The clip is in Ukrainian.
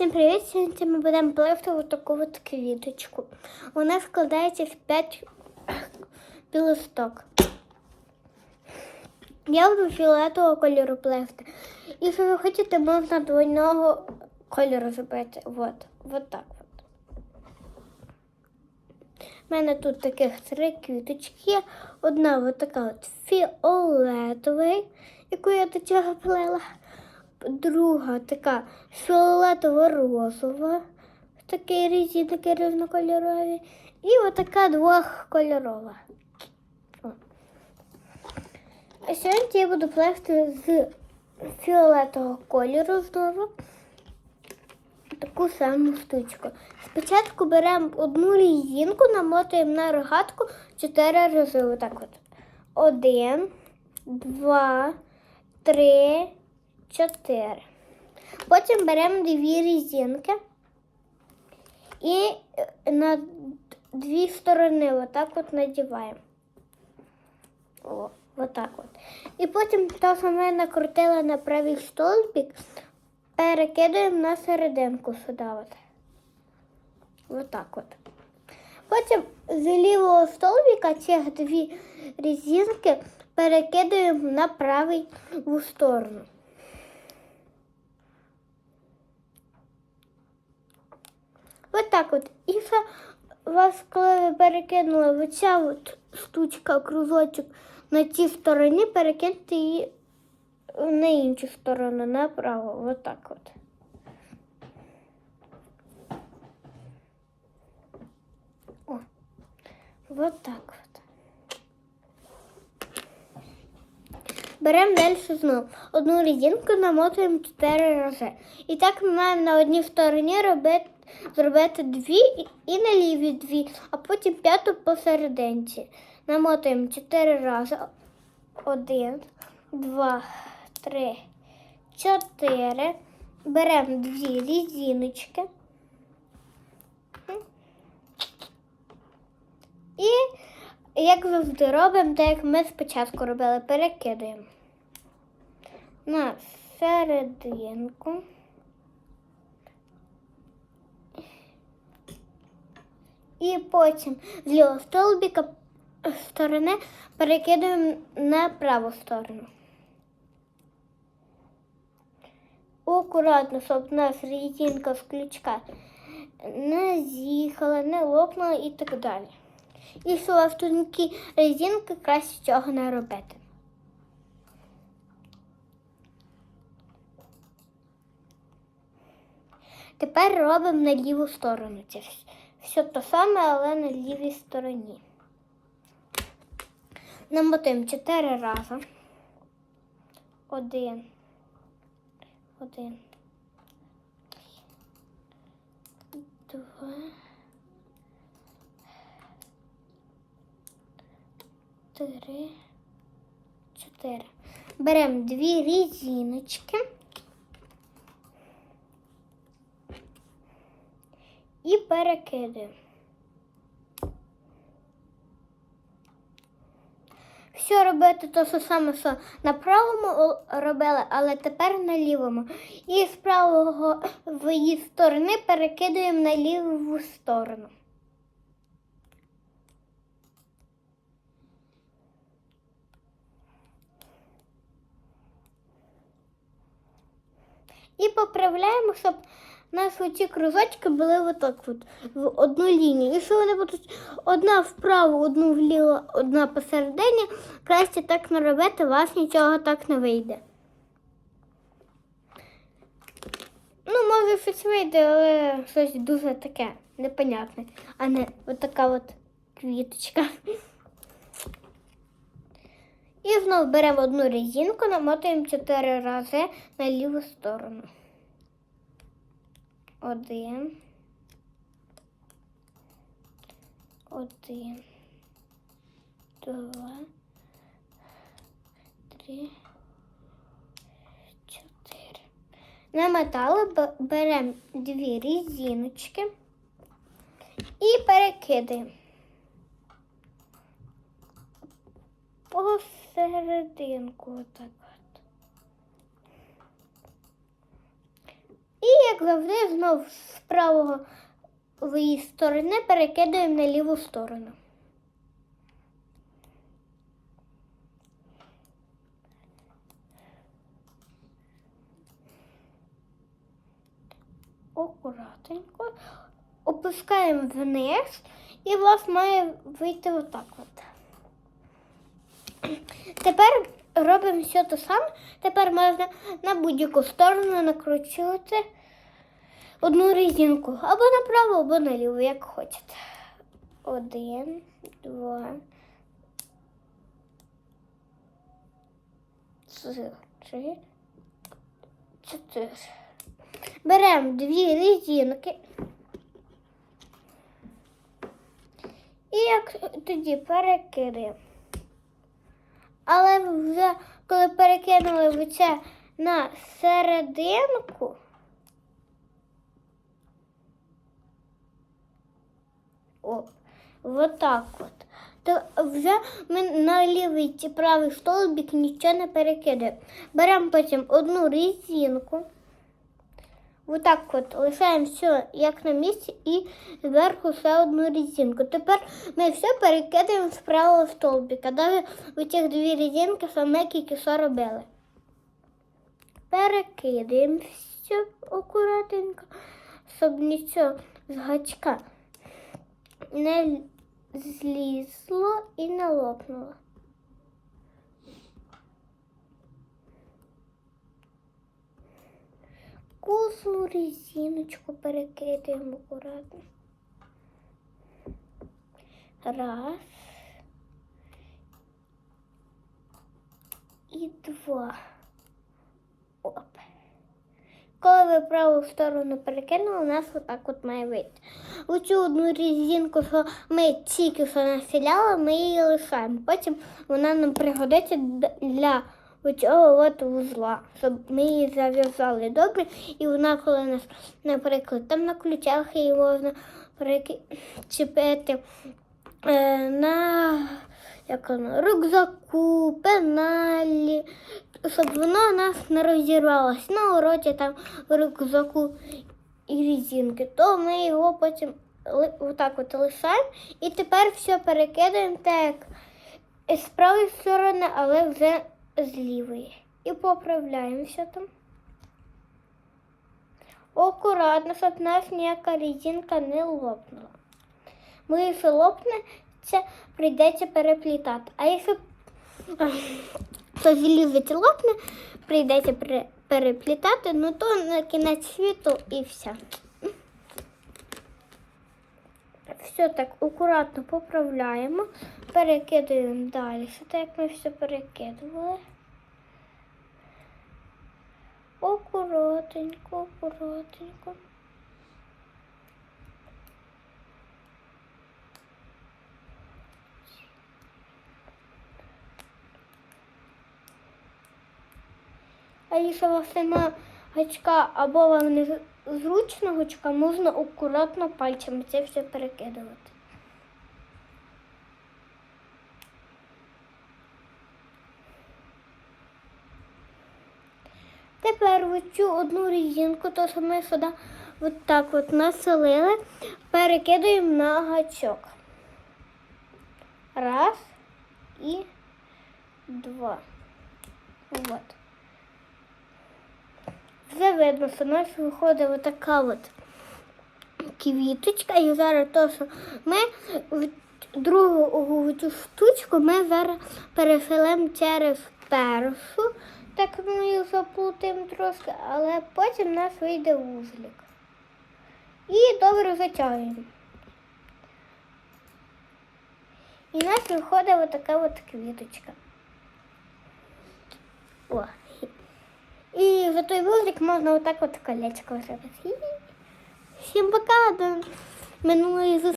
Всім привіт! Сьогодні ми будемо плести ось таку от квіточку. Вона складається з 5 білосток. Я буду фіолетового кольору плести. І якщо ви хочете, можна двойного кольору зробити. От, от так от. У мене тут таких три квіточки. Одна от така от фіолетова, яку я до цього плела. Друга така фіолетово-розова, такі різні, різнокольорові. І отака двохкольорова. А сьогодні я буду плести з фіолетового кольору знову таку саму штучку. Спочатку беремо одну різинку, намотуємо на рогатку чотири рази. Отак от. Один, два, три, чотири. Потім беремо дві різинки і е, на дві сторони отак от надіваємо. О, отак от. І потім те саме накрутила на правий столбик, перекидаємо на серединку сюди. От. Отак от. Потім з лівого столбика ці дві різинки перекидаємо на правий сторону. Ось так от. І все вас, коли ви перекинули оця от штучка, кружочок на цій стороні, перекиньте її на іншу сторону, направо. Ось так от. О, вот так от. Беремо далі знову. Одну резинку намотуємо 4 рази. І так ми маємо на одній стороні робити, зробити дві і- на лівій дві, а потім п'яту посерединці. Намотуємо 4 рази. Один, два, три, чотири. Беремо дві різиночки. І як завжди робимо, так як ми спочатку робили, перекидаємо на серединку. І потім з лівого столбика сторони перекидаємо на праву сторону. Акуратно, щоб у нас резинка з ключка не з'їхала, не лопнула і так далі. І вас тонкі резинки, краще цього не робити. Тепер робимо на ліву сторону. Це вс- все те саме, але на лівій стороні. Намотуємо чотири рази. Один. Один. Два. Три. Чотири. Беремо дві різиночки. І перекидаємо. Все робити те ж саме, що на правому робили, але тепер на лівому. І з правого в її сторони перекидаємо на ліву сторону. І поправляємо, щоб у нас оці кружочки були отак от, в одну лінію. І Якщо вони будуть одна вправо, одну вліво, одна посередині, краще так не робити, у вас нічого так не вийде. Ну, може щось вийде, але щось дуже таке непонятне, а не отака от квіточка. І знову беремо одну резинку, намотуємо 4 рази на ліву сторону. Один. Один. Два. Три. Чотири. Намотали, б- беремо дві різиночки і перекидаємо. Посерединку отак от. І, як завжди, знов з правої сторони перекидаємо на ліву сторону. Акуратненько. Опускаємо вниз і у вас має вийти отак от. Тепер робимо все те саме. Тепер можна на будь-яку сторону накручувати одну резинку. Або направо, або наліво, як хочете. Один, два. Три, чотири. Беремо дві резинки. І як тоді перекидаємо. Але вже коли перекинули це на серединку, о, отак от. То вже ми на лівий чи правий столбик нічого не перекидаємо. Беремо потім одну Отак от лишаємо все як на місці і зверху ще одну резинку. Тепер ми все перекидаємо з правого столбика. Навіть у ці дві резинки саме тільки що робили. Перекидаємо все акуратненько, щоб нічого з гачка не злізло і не лопнуло. Кожну резиночку перекидаємо акуратно. Раз. І два. Оп. Коли ви праву сторону перекинули, у нас отак от має вийти. Оцю одну резинку, що ми тільки що населяли, ми її лишаємо. Потім вона нам пригодиться для оцього от вузла, щоб ми її зав'язали добре. І вона, коли нас, наприклад, там на ключах її можна причепити е, на як воно, рюкзаку, пеналі, щоб воно у нас не розірвалося на уроці там рюкзаку і резинки, то ми його потім отак от лишаємо і тепер все перекидаємо так з правої сторони, але вже з лівої. І поправляємо все там. Акуратно, щоб нас ніяка резинка не лопнула. Бо якщо лопне, це прийдеться переплітати. А якщо то злізить лопне, прийдеться переплітати, ну то на кінець світу і все. Все так акуратно поправляємо, перекидуємо далі. Все так, як ми все перекидували. Акуратненько, акуратненько. А якщо у вас немає гачка або вам не зручно гачка, можна акуратно пальцями це все перекидувати. Тепер цю одну резинку, то що ми сюди от так от населили, перекидаємо на гачок. Раз і два. Вот. Вже видно, що у нас виходить отака от квіточка. І зараз то, що ми в другу цю штучку ми зараз переселимо через першу. Так ми її заплутаємо трошки, але потім у нас вийде вузлик. І добре затягуємо. І у нас виходить отака от квіточка. О. І за той вузлик можна отак от колечко зробити. Всім пока, до минулої зустрічі.